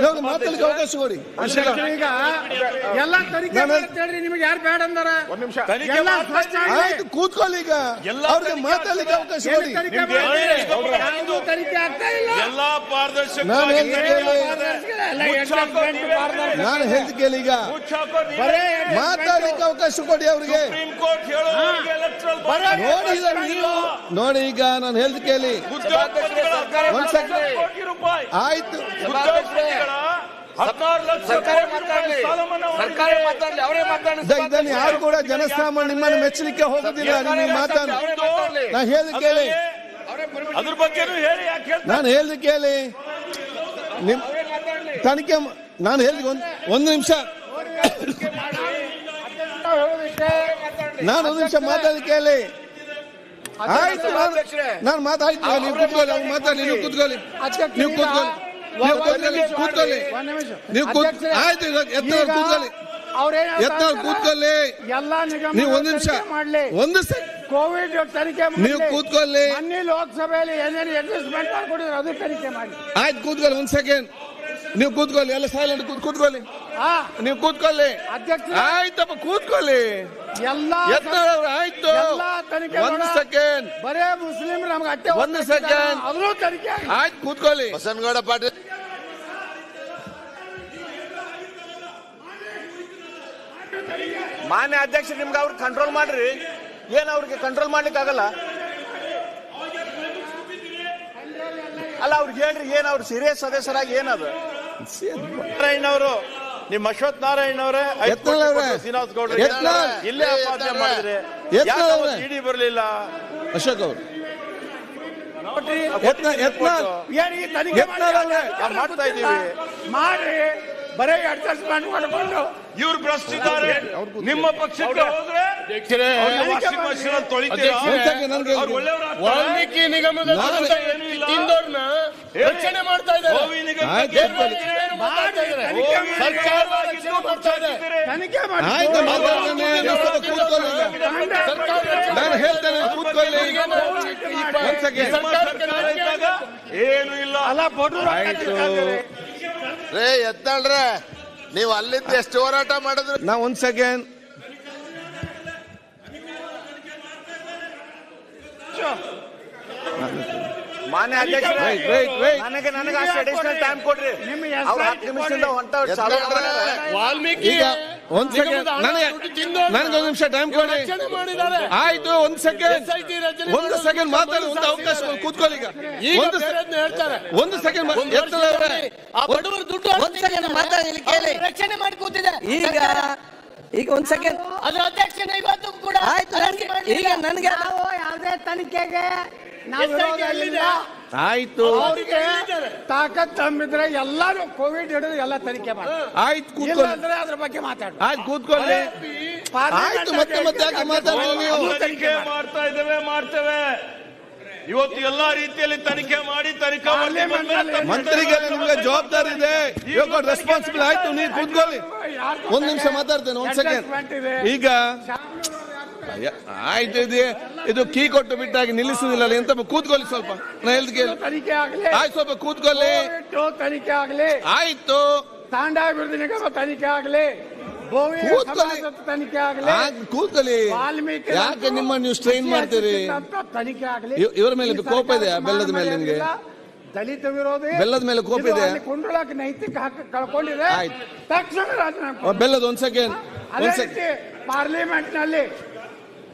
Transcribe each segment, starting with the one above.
ಇವಾಗ ಮಾತಾಡ್ಲಿಕ್ಕೆ ಅವಕಾಶ ಕೊಡಿ. ಈಗ ಎಲ್ಲ ತನಿಖೆ ನಿಮಗೆ ಯಾರು ಬೇಡ ಅಂದಾರ? ಒಂದ್ ನಿಮಿಷ. ತನಿಖೆ ಎಲ್ಲ ಮಾಡ್ತಾ ಆಗಿ ಆಯ್ತು ಕೂತ್ಕೊಳ್ಳಿ ಈಗ. ಎಲ್ಲ ಅವ್ರಿಗೆ ಮಾತಾಡ್ಲಿಕ್ಕೆ ಅವಕಾಶ ಕೊಡಿ. ತನಿಖೆ ನಿಮ್ಗೆ ಮಾಡ್ತೀರಿ? ಹೇಳಿ. ಯಾವ್ದು ತನಿಖೆ ಆಗ್ತಾ ಇಲ್ಲ. ಎಲ್ಲಾ ನಾನು ಪಾರದರ್ಶಕವಾಗಿ ಹೇಳ್ತಾ ತನಿಖೆ ಎಲ್ಲ ಮುಚ್ಚಾಕೋ ಎಂಟ್ರೆನ್ಸ್ ನೀವೇ. ಪಾರದರ್ಶಕ. ನಾನು ಹೇಳ್ದು ಕೇಳಿ ಈಗ. ಮುಚ್ಚಾಕೋ ನೀವೇ. ಬರೇ ಮಾತಾಡ್ಲಿಕ್ಕೆ ಅವಕಾಶ ಕೊಡಿ ಅವರಿಗೆ. ಸುಪ್ರೀಂ ಕೋರ್ಟ್ ನೋಡಿ ಈಗ ನೀವು. ನೋಡಿ ಈಗ ನಾನು ಹೇಳ್ದು ಕೇಳಿ. ಒಂದ್ ಸೆಕೆಂಡ್. ಕೋಟಿ ರೂಪಾಯಿ. ಆಯ್ತು. ಉದ್ಯೋಗಪತಿಗಳ ಇದನ್ನ ಯಾರು ಕೂಡ ಜನಸಾಮಾನ್ಯ ನಿಮ್ಮನ್ನು ಮೆಚ್ಚಲಿಕ್ಕೆ ಹೋಗೋದಿಲ್ಲ. ನಿಮ್ಮ ಮಾತಾಡ್ಲಿ. ನಾ ಹೇಳಿ ಕೇಳಿ. ಅದ್ರ ಬಗ್ಗೆ ಹೇಳಿ ಯಾಕೆ ಹೇಳ್ತಾರೆ ನಾನು ಹೇಳಿ ಕೇಳಿ. ನಿಮ್ ತನಿಖೆ ನಾನು ಹೇಳಿ ಒಂದ್ ಒಂದು ನಿಮಿಷ. ನಾನು ಒಂದು ನಿಮಿಷ ಮಾತಾಡಿ ಕೇಳಿ. ಆಯ್ತು ನಾನು ನಾನು ಮಾತಾಡ್ತೀನಿ. ನೀವು ಕೂತ್ಕೊಳ್ಳಿ ಅವ್ರು ಮಾತಾಡಿ ನೀವು ಕೂತ್ಕೊಳ್ಳಿ. ನೀವು ಕೂತ್ಕೊಳ್ಳಿ. ಕೂತ್ಕೊಳ್ಳಿ. ನೀವು ಆಯ್ತು ಇವಾಗ ಕೂತ್ಕೊಳ್ಳಿ. ಅವ್ರೇನ್ ಹೇಳ್ತಾ ಕೂತ್ಕೊಳ್ಳಿ. ಎಲ್ಲಾ ನಿಗಮ ನೀವು ಒಂದು ನಿಮಿಷ. ಮಾಡ್ಲಿ. ಒಂದು ಕೋವಿಡ್ ತನಿಖೆ. ನೀವು ಕೂತ್ಕೊಳ್ಳಿ. ಲೋಕಸಭೆಯಲ್ಲಿ ಏನೇನು ಅಡ್ಜಸ್ಟ್ಮೆಂಟ್ ಮಾಡ್ಕೊಂಡಿದ್ರು ಅದು ತನಿಖೆ ಮಾಡಿ ಆಯ್ತು ಕೂತ್ಕೊಳ್ಳಿ ಒಂದ್ ಸೆಕೆಂಡ್ ನೀವು ಕೂತ್ಕೊಳ್ಳಿ ಎಲ್ಲ ಸೈಲೆಂಟ್ ಕೂತ್ ಕೂತ್ಕೊಳ್ಳಿ. ಹಾ. ನೀವು ಕೂತ್ಕೊಳ್ಳಿ. ಅಧ್ಯಕ್ಷ ಆಯ್ತಪ್ಪ ಕೂತ್ಕೊಳ್ಳಿ. ಎಲ್ಲಾ ಎತ್ತವ್ರು ಆಯ್ತು. ಒಂದು ಸೆಕೆಂಡ್ ಬರೇ ಮುಸ್ಲಿಂ ನಮ್ಗೆ ಅಟ್ಟೆ ಒಂದು ಸೆಕೆಂಡ್. ಅದ್ರೂ ತನಿಖೆ. ಆಯ್ತು ಕೂತ್ಕೊಳ್ಳಿ. ಬಸನಗೌಡ ಪಾಟೀಲ್. ಮಾನ್ಯ ಅಧ್ಯಕ್ಷ ನಿಮ್ಗೆ ಅವ್ರಿಗೆ ಕಂಟ್ರೋಲ್ ಮಾಡ್ರಿ. ಏನು ಅವ್ರಿಗೆ ಕಂಟ್ರೋಲ್ ಮಾಡ್ಲಿಕ್ಕೆ ಆಗಲ್ಲ ಅಲ್ಲ ಅವ್ರಿಗೆ ಹೇಳ್ರಿ ಏನು ಅವ್ರು ಸೀರಿಯಸ್ ಸದಸ್ಯರಾಗಿ ಏನದು ನಾರಾಯಣ್ ಅವರು ನಿಮ್ಮ ಅಶ್ವಥ್ ನಾರಾಯಣ ಅವರೇ ಶ್ರೀನಿವಾಸ ಗೌಡ್ರು ಇಲ್ಲೇ ಅಪಾದನೆ ಮಾಡಿದ್ರೆ. ಇಡಿ ಬರಲಿಲ್ಲ? ಅಶೋಕ್ ಅವರು. ಮಾಡ್ತಾ ಇದ್ದೀವಿ. ಮಾಡ್ರಿ. ಬರೇ ಅಡ್ಜಸ್ಟ್ಮೆಂಟ್ ಮಾಡ್ಕೊಂಡು. ಇವ್ರು ಭ್ರಷ್ಟಿದ್ದಾರೆ. ನಿಮ್ಮ ಪಕ್ಷಕ್ಕೆ ಹೋದ್ರೆ ವಾಲ್ಮೀಕಿ ನಿಗಮದ ನಾನು- ರಕ್ಷಣೆ ಮಾಡ್ತಾ ನಾನು ಹೇಳ್ತೇನೆ ಕೂತ್ಕೊಳ್ಳಿ. ಏನು ಇಲ್ಲ. ಅಲ್ಲ ರೇ ಎತ್ತಾಳ್ರೆ ನೀವು ಅಲ್ಲಿಂದ ಎಷ್ಟು ಹೋರಾಟ ಮಾಡಿದ್ರು? ನಾ ಒಂದ್ ಸೆಕೆಂಡ್. Wait, ಅಧ್ಯಕ್ಷ wait. ನನಗೆ ನನಗೆ ಅಷ್ಟು ಅಡಿಷನಲ್ ಟೈಮ್ ಕೊಡ್ರಿ. ನಿಮ್ಮ ಅವ್ರು ಹತ್ತು ನಿಮಿಷದಿಂದ ಹೊಂಟ ಚಾಲು ಮಾಡ್ತಾರೆ. ವಾಲ್ಮೀಕಿ ಈಗ ಒಂದ್ ಸೆಕೆಂಡ್ ನನಗೆ ಒಂದು ನಿಮಿಷ ಟೈಮ್ ಕೊಡಿ. ಆಯ್ತು ಒಂದ್ ಸೆಕೆಂಡ್ ಒಂದ್ ಸೆಕೆಂಡ್ ಮಾತಾಡಿ ಒಂದು ಅವಕಾಶ ಕೊಡಿ, ಕೂತ್ಕೊಳ್ಳಿ ಈಗ. ಈಗ ಒಂದು ಸೆ- ಹೇಳ್ತಾರೆ. ಒಂದು ಸೆಕೆಂಡ್ ಆ ಬಡವರ ದುಡ್ಡು ಒಂದ್ ಸೆಕೆಂಡ್ ಮಾತಾಡಿ ಕೇಳಿ. ರಕ್ಷಣೆ ಮಾಡಿ ಕೂತಿದೆ ಈಗ ಈಗ ಒಂದ್ ಸೆಕೆಂಡ್ ಅದ್ರ ಅಧ್ಯಕ್ಷನ ಇವತ್ತು ಕೂಡ ಆಯ್ತು ನನ್ಗೆ ಈಗ ನನ್ಗೆ ನಾವು ಯಾವುದೇ ತನಿಖೆಗೆ ನಾವು ವಿರೋಧ? ಇಲ್ಲ ಆಯ್ತು. ಅವ್ರಿಗೆ ತಾಕತ್ ತಮ್ಮಿದ್ರೆ ಎಲ್ಲಾರು ಕೋವಿಡ್ ಹಿಡಿದು ಎಲ್ಲ ತನಿಖೆ ಮಾಡಿ. ಆಯ್ತು ಇಲ್ಲ ಕೂತ್ಕೊಳ್ಳಿ. ಅಂದ್ರೆ ಅದ್ರ ಬಗ್ಗೆ ಮಾತಾಡ. ಆಯ್ತು ಕೂತ್ಕೊಳ್ಳಿ. ಆಯ್ತು ಮತ್ತೆ ಮತ್ತೆ ಯಾಕೆ ಮಾತಾಡ್ತೀರಿ ನೀವು ತನಿಖೆ ಮಾಡ್ತಾ ಇದ್ದೇವೆ ಮಾಡ್ತೇವೆ. ಇವತ್ತು ಎಲ್ಲಾ ರೀತಿಯಲ್ಲಿ ತನಿಖೆ ಮಾಡಿ ತನಿಖಾ ಮಂತ್ರಿಗೆ ನಿಮ್ಗೆ ಜವಾಬ್ದಾರಿ ಇದೆ. ಇವಾಗ ರೆಸ್ಪಾನ್ಸಿಬಲ್ ಆಯ್ತು ನೀವು ಕೂತ್ಕೊಳ್ಳಿ. ಒಂದ್ ನಿಮಿಷ ಮಾತಾಡ್ತೇನೆ ಒಂದ್ ಸೆಕೆಂಡ್ ಈಗ ಅಯ್ಯ, ಆಯ್ತು ಇದು ಇದು ಕೀ ಕೊಟ್ಟು ಬಿಟ್ಟಾಗಿ ನಿಲ್ಲಿಸುದಿಲ್ಲ ಎಂತ ಕೂತ್ಕೊಳ್ಳಿ ಸ್ವಲ್ಪ. ನಾ ಹೇಳ್ದು ಕೇಳಿ. ತನಿಖೆ ಆಗ್ಲಿ. ಆಯ್ತು ಸ್ವಲ್ಪ ಕೂತ್ಕೊಳ್ಳಿ. ತನಿಖೆ ಆಗ್ಲಿ. ಆಯ್ತು. ತಾಂಡಾಭಿವೃದ್ಧಿ ನಿಗಮ ತನಿಖೆ ಆಗ್ಲಿ. ಸಮಾಜದ ತನಿಖೆ ಆಗ್ಲಿ ವಾಲ್ಮೀಕಿ ಯಾಕೆ ನಿಮ್ಮ ನೀವು ಸ್ಟ್ರೈನ್ ಮಾಡ್ತೀರಿ? ಅಂತ ತನಿಖೆ ಆಗ್ಲಿ. ಇವರ ಇವ್ರ ಮೇಲೆ ಕೋಪ ಇದೆ ಬೆಲ್ಲದ ಮೇಲೆ ನಿಮಗೆ. ದಲಿತ ವಿರೋಧಿ. ಬೆಲ್ಲದ ಮೇಲೆ ಕೋಪ ಇದೆ ಕುಂಡ್ರಲಾಕ ನೈತಿಕ ಹಕ್ಕು ಕಳ್ಕೊಂಡಿದೆ. ಆಯ್ತು. ತಕ್ಷಣ ರಾಜೀನಾಮೆ ಬೆಲ್ಲದ ಒಂದ್ ಸೆಕೆಂಡ್ ಪಾರ್ಲಿಮೆಂಟ್ನಲ್ಲಿ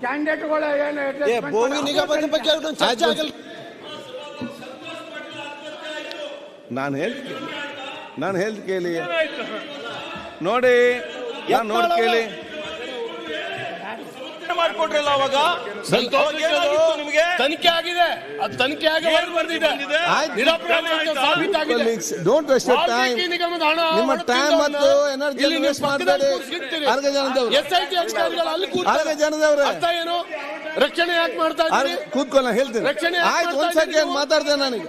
ಕ್ಯಾಂಡಿಡೇಟ್ಗಳು ಏನು adjustment ಮಾಡಿ- ನಾನು ಹೇಳ್ತೀನಿ. ಕೇಳಿ ನಾನು ಹೇಳ್ತೀನಿ ಕೇಳಿ. ನೋಡಿ ನಾನು ನೋಡಿ ಕೇಳಿ? ಮಾಡ್ಕೊಟ್ರಲ್ಲ ಅವಾಗ? ನಿಮ್ಗೆ? ತನಿಖೆ ಆಗಿದೆ. ಅದು ತನಿಖೆ ಆಗಿ ಬಂದಿದೆ. ಡೋಂಟ್ ವೇಸ್ಟ್ ಟೈಮ್ ನಿಮ್ಮ ಟೈಮ್ ಮತ್ತು ಎನರ್ಜಿ ವೇಸ್ಟ್ ಮಾಡಬೇಡಿ. ಅರ್ಗ ಜನದವ್ರು. SIT ಅಧಿಕಾರಿಗಳು ಅಲ್ಲಿ ಅರ್ಗ ಜನದವ್ರೆ. ಅರ್ಥ ಏನು? ರಕ್ಷಣೆ ಯಾಕೆ ಮಾಡ್ತಾ ಇದ್ದೀರಿ? ಕೂತ್ಕೊಳ್ಳ ಹೇಳ್ತೀನಿ. ರಕ್ಷಣೆ ಆಯ್ತು ಒಂದ್ ಸೆಕೆಂಡ್? ಮಾತಾಡ್ತೇನೆ ನನಗೆ?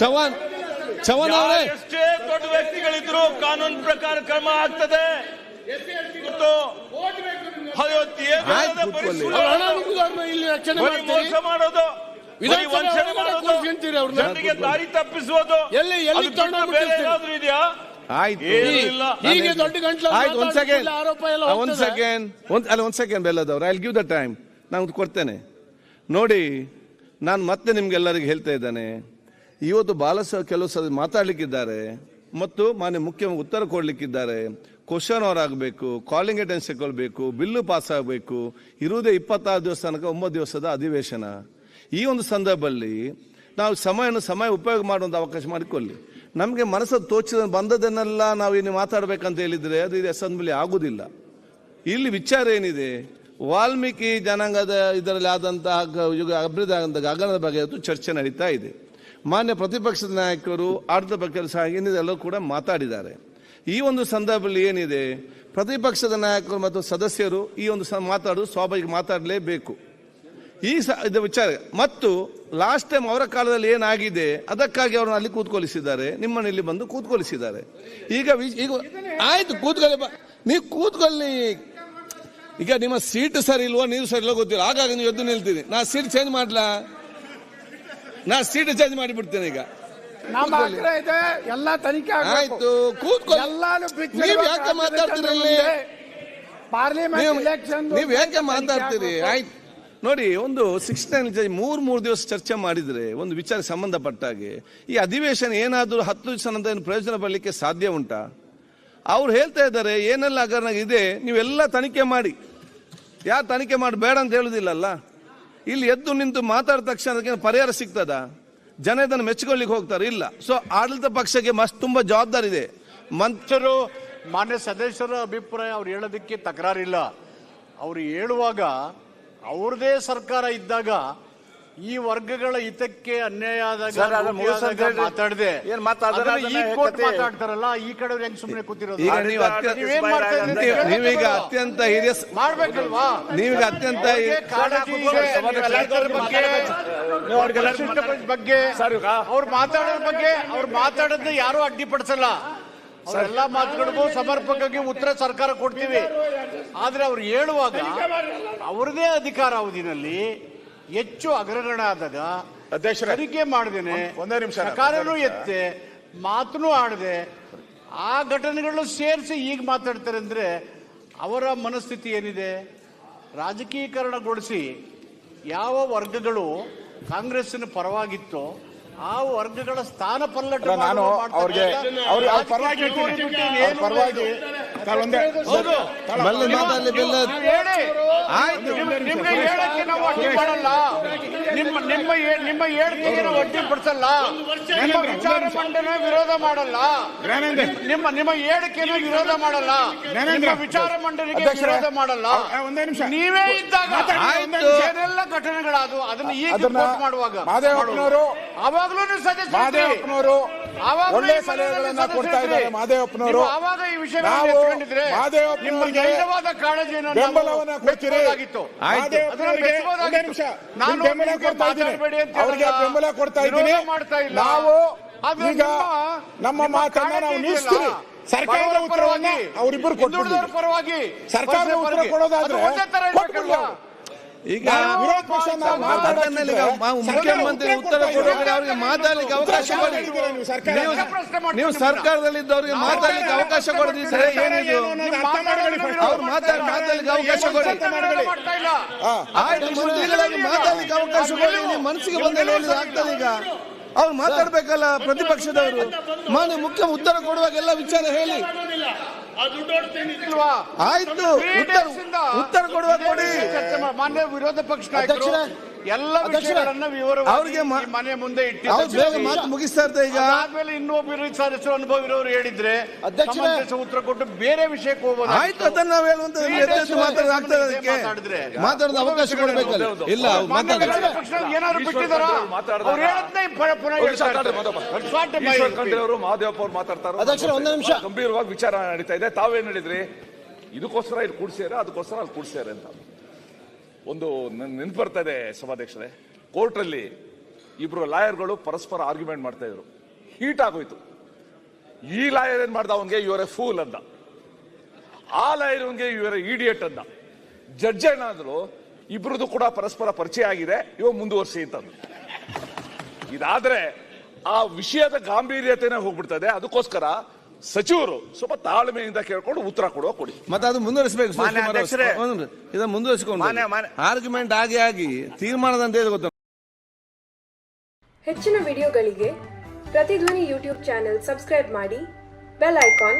ಚವಾನ್ ಚವಾನ್ ಅವರೇ. ಎಷ್ಟೇ ದೊಡ್ಡ ವ್ಯಕ್ತಿಗಳಿದ್ರು ಕಾನೂನು ಪ್ರಕಾರ ಕ್ರಮ ಆಗ್ತದೆ. ಮೋಸ ಮಾಡೋದು. ವಂಚನೆ ಮಾಡೋದು. ಜನರಿಗೆ ದಾರಿ ಎಲ್ಲಿ- ಎಲ್ಲಿ ಬೇರೆ ಏನಾದ್ರೂ ಇದೆಯಾ? ಆಯ್ತು. ಇಲ್ಲ. ಹೀಗೆ ದೊಡ್ಡ ಗಂಟ್ಲು ಆಯ್ತು ಒಂದ್ ಸೆಕೆಂಡ್ ಆರೋಪ ಎಲ್ಲ ಒಂದ್. ಸೆಕೆಂಡ್ ಒಂದ್ ಅಲ್ಲ ಒಂದ್ ಸೆಕೆಂಡ್ ಬೆಲ್ಲದವ್ರು. ಐ ಗಿವ್ ದ ಟೈಮ್ ನಾನು ಕೊಡ್ತೇನೆ. ನೋಡಿ ನಾನು ಮತ್ತೆ ನಿಮ್ಗೆಲ್ಲರಿಗೂ ಹೇಳ್ತಾ ಇದ್ದೇನೆ. ಇವತ್ತು ಬಾಲಸ ಕೆಲವು ಸಲ ಮಾತಾಡ್ಲಿಕ್ಕಿದ್ದಾರೆ ಮತ್ತು ಮಾನ್ಯ ಮುಖ್ಯ ಉತ್ತರ ಕೊಡ್ಲಿಕ್ಕಿದ್ದಾರೆ. ಕ್ವಶನ್ ಅವರ್ ಆಗಬೇಕು ಕಾಲಿಂಗ್ ಅಟೆನ್ಸ್ ತಗೊಳ್ಬೇಕು ಬಿಲ್ಲು ಪಾಸ್ ಆಗಬೇಕು, ಇರುವುದೇ ಇಪ್ಪತ್ತಾರು ದಿವಸ ತನಕ ಒಂಬತ್ತು ದಿವಸದ ಅಧಿವೇಶನ. ಈ ಒಂದು ಸಂದರ್ಭದಲ್ಲಿ ನಾವು ಸಮಯವನ್ನು ಸಮಯ ಉಪಯೋಗ ಮಾಡುವಂಥ ಅವಕಾಶ ಮಾಡಿಕೊಳ್ಳಿ ನಮಗೆ ಮನಸ್ಸು ತೋಚಿದ ಬಂದದನ್ನೆಲ್ಲ ನಾವು ಇನ್ನು ಮಾತಾಡಬೇಕಂತ ಹೇಳಿದರೆ ಅದು ಇದು ಅಸೆಂಬ್ಲಿ ಆಗುವುದಿಲ್ಲ ಇಲ್ಲಿ ವಿಚಾರ ಏನಿದೆ? ವಾಲ್ಮೀಕಿ ಜನಾಂಗದ ಇದರಲ್ಲಿ ಆದಂತಹ ಯುಗ, ಅಭಿವೃದ್ಧಿ ಆದಂಥ ಗಗನದ ಬಗ್ಗೆ ಚರ್ಚೆ ನಡೀತಾ ಇದೆ. ಮಾನ್ಯ ಪ್ರತಿಪಕ್ಷದ ನಾಯಕರು ಆಡಳಿತ ಪಕ್ಷದ ಸಹ ಏನಿದೆ ಕೂಡ ಮಾತಾಡಿದ್ದಾರೆ. ಈ ಒಂದು ಸಂದರ್ಭದಲ್ಲಿ ಏನಿದೆ? ಪ್ರತಿಪಕ್ಷದ ನಾಯಕರು ಮತ್ತು ಸದಸ್ಯರು ಈ ಒಂದು ಮಾತಾಡು ಮಾತಾಡೋದು ಸ್ವಾಭಾವಿಕ ಮಾತಾಡಲೇಬೇಕು. ಈ ಸ, ಇದು ವಿಚಾರ. ಮತ್ತು ಲಾಸ್ಟ್ ಟೈಮ್ ಅವರ ಕಾಲದಲ್ಲಿ ಏನಾಗಿದೆ? ಅದಕ್ಕಾಗಿ ಅವ್ರನ್ನ ಅಲ್ಲಿ ಕೂತ್ಕೊಳಿಸಿದ್ದಾರೆ. ನಿಮ್ಮನ್ನು ಇಲ್ಲಿ ಬಂದು ಕೂತ್ಕೊಳಿಸಿದ್ದಾರೆ. ಈಗ ಈಗ ಆಯ್ತು, ಕೂತ್ಕೊಳ್ಳಿ ನೀವು ಕೂತ್ಕೊಳ್ಳಿ. ಈಗ ನಿಮ್ಮ ಸೀಟ್ ಸರಿ ಇಲ್ವೋ ನೀರು ಸರಿ ಇಲ್ವೋ ಗೊತ್ತಿಲ್ಲ. ಹಾಗಾಗಿ ನೀವು ಎದ್ದು ನಿಲ್ತೀರಿ. ನಾ ಸೀಟ್ ಚೇಂಜ್ ಮಾಡ್ಲಾ? ನಾ ಸೀಟ್ ಚೇಂಜ್ ಮಾಡಿಬಿಡ್ತೇನೆ ಈಗ. ನಮ್ಮ ಆಗ್ರಹ ಇದೆ ಎಲ್ಲ ತನಿಖೆ ಆಗ್ಬೇಕು. ಆಯ್ತು ಕೂತ್ಕೊಳ್ಳಿ. ಎಲ್ಲಾನು ಬಿಚ್ಚಿ ನೀವು ಯಾಕೆ ಮಾತಾಡ್ತೀರಿ ಇಲ್ಲಿ? ಪಾರ್ಲಿಮೆಂಟ್ ನೀವು ನೀವು ಯಾಕೆ ಮಾತಾಡ್ತೀರಿ? ಆಯ್ತು. ನೋಡಿ ಒಂದು ಸಿಕ್ಸ್ಟೀನ್ ಮೂರ್ ಮೂರು ದಿವಸ ಚರ್ಚೆ ಮಾಡಿದ್ರೆ ಒಂದು ವಿಚಾರ ಸಂಬಂಧಪಟ್ಟ ಹಾಗೆ ಈ ಅಧಿವೇಶನ ಏನಾದರೂ ಹತ್ತು ದಿವಸ ನಂತರ ಏನು ಪ್ರಯೋಜನ ಬರಲಿಕ್ಕೆ ಸಾಧ್ಯ ಉಂಟಾ? ಅವ್ರು ಹೇಳ್ತಾ ಇದ್ದಾರೆ ಏನೆಲ್ಲ ಹಗರಣ ಇದೆ ನೀವೆಲ್ಲ ತನಿಖೆ ಮಾಡಿ. ಯಾರು ತನಿಖೆ ಮಾಡಿ ಬೇಡ ಅಂತ ಹೇಳುದಿಲ್ಲಲ್ಲ ಇಲ್ಲಿ ಎದ್ದು ನಿಂತು ಮಾತಾಡಿದ ತಕ್ಷಣ ಅದಕ್ಕೆ ಪರಿಹಾರ ಸಿಗ್ತದ? ಜನ ಇದನ್ನು ಮೆಚ್ಚಿಕೊಳ್ಳಿಕ್ಕೆ ಹೋಗ್ತಾರೆ. ಇಲ್ಲ. ಸೊ ಆಡಳಿತ ಪಕ್ಷಕ್ಕೆ ಮಸ್ತ್ ತುಂಬಾ ಜವಾಬ್ದಾರಿ ಇದೆ. ಮಂತ್ರರು ಮಾನ್ಯ ಸದಸ್ಯರ ಅಭಿಪ್ರಾಯ ಅವ್ರು ಹೇಳೋದಕ್ಕೆ ತಕರಾರಿಲ್ಲ. ಅವ್ರು ಹೇಳುವಾಗ ಅವ್ರದೇ ಸರ್ಕಾರ ಇದ್ದಾಗ ಈ ವರ್ಗಗಳ ಹಿತಕ್ಕೆ ಅನ್ಯಾಯ ಆದಾಗ. ಮಾತಾಡದೆ. ಈ ಕೋರ್ಟ್ ಮಾತಾಡ್ತಾರಲ್ಲ ಈ ಕಡೆ ಹೆಂಗ್ ಸುಮ್ಮನೆ ಕೂತಿರೋದು? ನೀವೀಗ ಅತ್ಯಂತ ಹಿರಿಯ ಮಾಡ್ಬೇಕಲ್ವಾ? ನೀವೀಗ ಅತ್ಯಂತ ಬಗ್ಗೆ ಅವ್ರು ಮಾತಾಡೋದ್ರ ಬಗ್ಗೆ ಅವ್ರು ಮಾತಾಡೋದನ್ನ ಯಾರು ಅಡ್ಡಿಪಡಿಸಲ್ಲ. ಎಲ್ಲಾ ಮಾತುಗಳಿಗೂ ಸಮರ್ಪಕವಾಗಿ ಉತ್ತರ ಸರ್ಕಾರ ಕೊಡ್ತೀವಿ. ಆದ್ರೆ ಅವ್ರು ಹೇಳುವಾಗ ಅವ್ರದೇ ಅಧಿಕಾರ ಅವಧಿನಲ್ಲಿ ಹೆಚ್ಚು ಅಗ್ರಗಣ ಆದಾಗ ತನಿಖೆ ಮಾಡಿದೇನೆ ಒಂದೇ ನಿಮಿಷ. ಸರ್ಕಾರನೂ ಎತ್ತೆ ಮಾತನೂ ಆಡದೆ ಆ ಘಟನೆಗಳು ಸೇರಿಸಿ ಈಗ ಮಾತಾಡ್ತಾರೆ ಅಂದ್ರೆ ಅವರ ಮನಸ್ಥಿತಿ ಏನಿದೆ ರಾಜಕೀಕರಣಗೊಳಿಸಿ ಯಾವ ವರ್ಗಗಳು ಕಾಂಗ್ರೆಸ್ಸಿನ ಪರವಾಗಿತ್ತೋ ಆ ವರ್ಗಗಳ ಸ್ಥಾನ ಪಲ್ಲಟ ನಾನು. ಅವ್ರಿಗೆ ಅವ್ರ ಅವ್ರ ಪರವಾಗಿ ನಿಮ್ಗೆ ಹೇಳಕ್ಕೆ ನಾವು ಅಡ್ಡಿ ಮಾಡಲ್ಲ. ನಿಮ್ಮ ನಿಮ್ಮ ನಿಮ್ಮ ಹೇಳಿಕೆಗೆ ನಾವು ಅಡ್ಡಿ ಪಡಿಸಲ್ಲ. ನಿಮ್ಮ ವಿಚಾರ ಮಂಡನೆ ವಿರೋಧ ಮಾಡಲ್ಲ. ನಿಮ್- ನಿಮ್ಮ ನಿಮ್ಮ ಹೇಳಿಕೆನೂ ವಿರೋಧ ಮಾಡಲ್ಲ. ನಿಮ್ಮ ವಿಚಾರ ಮಂಡನೆಗೆ ವಿರೋಧ ಮಾಡಲ್ಲ. ಒಂದೇ ನಿಮಿಷ. ನೀವೇ ಇದ್ದಾಗ. ಏನೆಲ್ಲ ಘಟನೆಗಳಾದವು. ಅದನ್ನ ಈಗ ಮಾಡುವಾಗ. ಅವಾಗಲೂ ಆವಾಗ್ಲೂ ಒಳ್ಳೆ ಸಲಹೆಗಳನ್ನ ಕೊಡ್ತಾ ಇದ್ದಾರೆ. ಮಾದೇವಪ್ಪನವರು ನೀವು ಮಾದೇವಪ್ಪನವರಿಗೆ ಬೆಂಬಲವನ್ನ ಕೊಡ್ತೀರಿ. ಮಾದೇವಪ್ಪನವರಿಗೆ ನಿಮಿಷ ಬೆಂಬಲ ಕೊಡ್ತಾ ಇದ್ದೀನಿ ಅವ್ರಿಗೆ. ಬೆಂಬಲ ಕೊಡ್ತಾ ಇದ್ದೀನಿ. ನಾವು ಈಗ ನಮ್ಮ ಮಾತನ್ನ ನಾವು ನಿಲ್ಲಿಸ್ತೀವಿ ಸರ್ಕಾರದ ಉತ್ತರವಾಗಿ ಅವರಿಬ್ಬರು ಕೊಟ್ಟು ಕೊಟ್ಬಿಡ್ಲಿ ಪರವಾಗಿ ಸರ್ಕಾರದ ಉತ್ತರ. ಕೊಡೋದಾದ್ರೆ ಈಗ ಮುಖ್ಯಮಂತ್ರಿ ಉತ್ತರ ಕೊಡುವಾಗ ಅವರಿಗೆ ಮಾತಾಡ್ಲಿಕ್ಕೆ ಅವಕಾಶ ಕೊಡಿ. ನೀವು ಸರ್ಕಾರ. ನೀವು ಪ್ರಶ್ನೆ ಮಾಡ್ತೀನಿ ನೀವು ನಿಮ್ಮನ್ನ. ಸರ್ಕಾರದಲ್ಲಿದ್ದವರಿಗೆ ಮಾತಾಡ್ಲಿಕ್ಕೆ ಅವಕಾಶ ಕೊಡದಿದ್ರೆ ಏನಿದು. ಅವ್ರು ಮಾತಾಡಿ ಮಾತಾಡ್ಲಿಕ್ಕೆ ಅವಕಾಶ ಕೊಡಿ. ವಿರೋಧ ಮಾಡ್ತಾ ಇಲ್ಲ ಆಯ್ತು ಮಂತ್ರಿಗಳಾಗಿ ಮಾತಾಡ್ಲಿಕ್ಕೆ ಅವಕಾಶ ಕೊಡಿ. ನೀವು ಮನಸ್ಸಿಗೆ ಬಂದ ಹೇಳಿದ್ರೆ ಆಗ್ತದೆ ಈಗ. ಅವ್ರು ಮಾತಾಡ್ಬೇಕಲ್ಲ ಪ್ರತಿಪಕ್ಷದವರು. ಮಾನ್ಯ ಮುಖ್ಯ ಉತ್ತರ ಕೊಡುವಾಗೆಲ್ಲ ವಿಚಾರ ಹೇಳಿ? ಆಯ್ತು. ಉತ್ತರ ಕೊಡುವ ಕೊಡಿ. ಮಾನ್ಯ ವಿರೋಧ ಪಕ್ಷ ಎಲ್ಲ ವಿಷಯಗಳನ್ನ ವಿವರವಾಗಿ ಮನೆ ಮುಂದೆ ಅವ್ರು ಬೇಗ ಇಟ್ಟಿದ್ದಾರೆ ಮಾತು ಮುಗಿಸ್ತಾ ಇರ್ತಾರೆ ಈಗ. ಆದ್ಮೇಲೆ ಇನ್ನೊಬ್ಬರು ಸದಸ್ಯರು ಅನುಭವ ಇರೋರು ಹೇಳಿದ್ರೆ ಅಧ್ಯಕ್ಷ ಸಮಂಜಸ ಉತ್ತರ ಕೊಟ್ಟು ಬೇರೆ ವಿಷಯಕ್ಕೆ ಹೋಗೋದು ಆಯ್ತು. ಅದನ್ನ ನಾವು ಹೇಳುವಂತ ಎತ್ತೆತ್ತು ಮಾತಾಡೋದು ಅವಕಾಶ ಕೊಡ್ಬೇಕಲ್ಲ. ಇಲ್ಲ ಏನಾದ್ರು ಬಿಟ್ಟಿದಾರ ಅವ್ರು ಹೇಳದ್ನೇ ಮಹಾದೇವಪ್ಪ ಅವರು ಮಾತಾಡ್ತಾರೆ? ಅಧ್ಯಕ್ಷರೇ, ಒಂದೇ ನಿಮಿಷ. ಗಂಭೀರವಾಗಿ ವಿಚಾರ ನಡೀತಾ ಇದೆ. ತಾವೇನ್ ಹೇಳಿದ್ರಿ? ಇದಕ್ಕೋಸ್ಕರ ಇಲ್ಲಿ ಕೂಡ್ಸ್ಯಾರ ಅದಕ್ಕೋಸ್ಕರ ಅಲ್ಲಿ ಕೂಡ್ಸ್ಯಾರ ಅಂತ. ಒಂದು ನೆನ್ಪು ಬರ್ತಾ ಇದೆ ಸಭಾಧ್ಯಕ್ಷರೇ. ಕೋರ್ಟ್ ಅಲ್ಲಿ ಇಬ್ರು ಲಾಯರ್ಗಳು ಪರಸ್ಪರ ಆರ್ಗ್ಯುಮೆಂಟ್ ಮಾಡ್ತಾ ಇದ್ರು. ಹೀಟ್ ಆಗೋಯ್ತು. ಈ ಲಾಯರ್ ಏನ್ ಮಾಡ್ದ? ಅವನ್ಗೆ ಇವರ ಫೂಲ್ ಅಂದ. ಆ ಲಾಯರ್ ಅವನ್ಗೆ ಇವರ ಇಡಿಯಟ್ ಅಂದ. ಜಡ್ಜ್ ಏನಾದ್ರು ಇಬ್ರದ್ದು ಕೂಡ ಪರಸ್ಪರ ಪರಿಚಯ ಆಗಿದೆ, ಇವ ಮುಂದುವರ್ಸಿ ಅಂತಂದು. ಇದಾದ್ರೆ ಆ ವಿಷಯದ ಗಾಂಭೀರ್ಯತೆನೇ ಹೋಗ್ಬಿಡ್ತದೆ. ಅದಕ್ಕೋಸ್ಕರ ಸಚಿವರು ಸ್ವಲ್ಪ ತಾಳ್ಮೆಯಿಂದ ಕೇಳ್ಕೊಂಡು ಉತ್ತರ ಕೊಡುವ ಕೊಡಿ ಮತ್ತೆ ಅದು ಮುಂದುವರಿಸಬೇಕು ಮಾನ್ಯ ಅಧ್ಯಕ್ಷರೇ. ಇದನ್ನು ಮುಂದುವರಿಸಿಕೊಂಡು ಮಾನ್ಯ- ಮಾನ್ಯ- ಆರ್ಗ್ಯುಮೆಂಟ್ ಆಗಿ ಆಗಿ ತೀರ್ಮಾನದಂತೆ ಹೇಳಿ ಗೊತ್ತ ಹೆಚ್ಚಿನ ವಿಡಿಯೋಗಳಿಗೆ ಪ್ರತಿಧ್ವನಿ ಯೂಟ್ಯೂಬ್ ಚಾನೆಲ್ ಸಬ್ಸ್ಕ್ರೈಬ್ ಮಾಡಿ ಬೆಲ್ ಐಕಾನ್